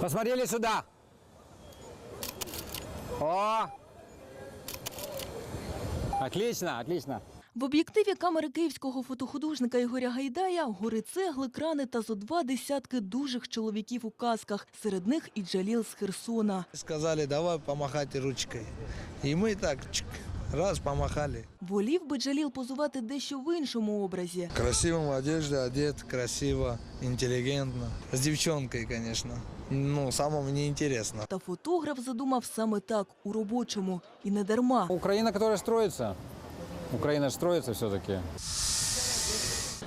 Посмотрели сюда. О! Отлично, отлично. В об'єктиві камери київського фотохудожника Ігоря Гайдая гори цегли, крани та зо два десятки дужих чоловіків у касках. Серед них і Джаліл з Херсона. Сказали, давай помахайте ручкой. И мы так чик, раз помахали. Волів би Джаліл позувати дещо в іншому образі. Красиво в одежде, одет, красиво, интеллигентно. С девчонкой, конечно. Ну, самому неинтересно. Та фотограф задумав саме так у робочому і не дарма. Украина, которая строится. Украина же строится все-таки.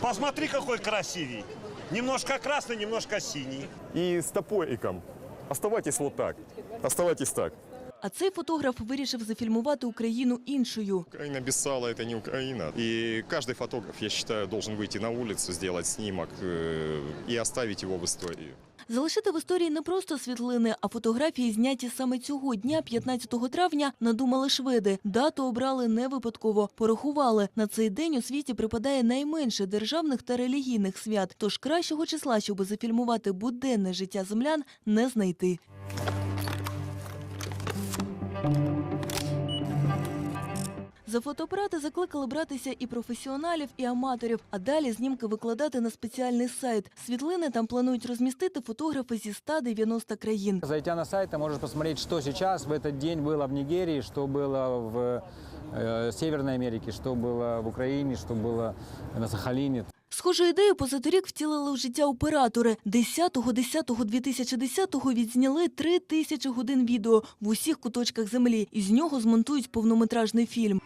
Посмотри, какой красивей. Немножко красный, немножко синий. И с топоиком. Оставайтесь вот так. Оставайтесь так. А цей фотограф вирішив зафільмувати Україну іншою. Украина без сала – это не Украина. И каждый фотограф, я считаю, должен выйти на улицу, сделать снимок э, и оставить его в истории. Залишити в історії не просто світлини, а фотографії, зняті саме цього дня, 15 травня, надумали шведи. Дату обрали не випадково. Порахували. На цей день у світі припадає найменше державних та релігійних свят. Тож кращого числа, щоб зафільмувати буденне життя землян, не знайти. За фотоапарати закликали братися і професіоналів, і аматорів, а далі знімки викладати на спеціальний сайт. Світлини там планують розмістити фотографи зі 190 країн. Зайдя на сайт, ты можешь посмотреть, что сейчас в этот день было в Нигерии, что было в э, Северной Америке, что было в Украине, что было на Сахалине. Схожу ідею позаторік втілили в життя оператори. 10.10.2010 відзняли 3 тисячі годин відео в усіх куточках землі. І з нього змонтують повнометражний фільм.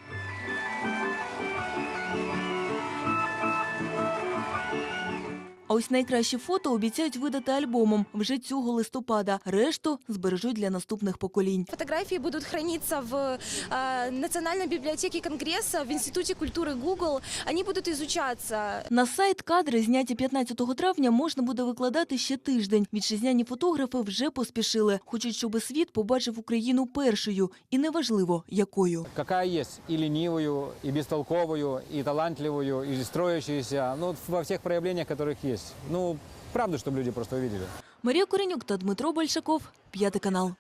А ось найкращі фото обіцяють видати альбомом вже цього листопада. Решту збережуть для наступних поколінь. Фотографии будут храниться в э, Национальной библиотеке Конгресса, в Институте культуры Google. Они будут изучаться. На сайт кадри, зняті 15 травня, можна буде викладати ще тиждень. Вітчизняні фотографи вже поспішили. Хочуть, щоб світ побачив Україну першою. І неважливо, якою. Какая есть и ленивую, и бестолковую, и талантливую, и строящуюся. Ну, во всех проявлениях, которых есть. Ну, правда, чтобы люди просто увидели. Марія Куренюк та Дмитро Большаков. П'ятий канал.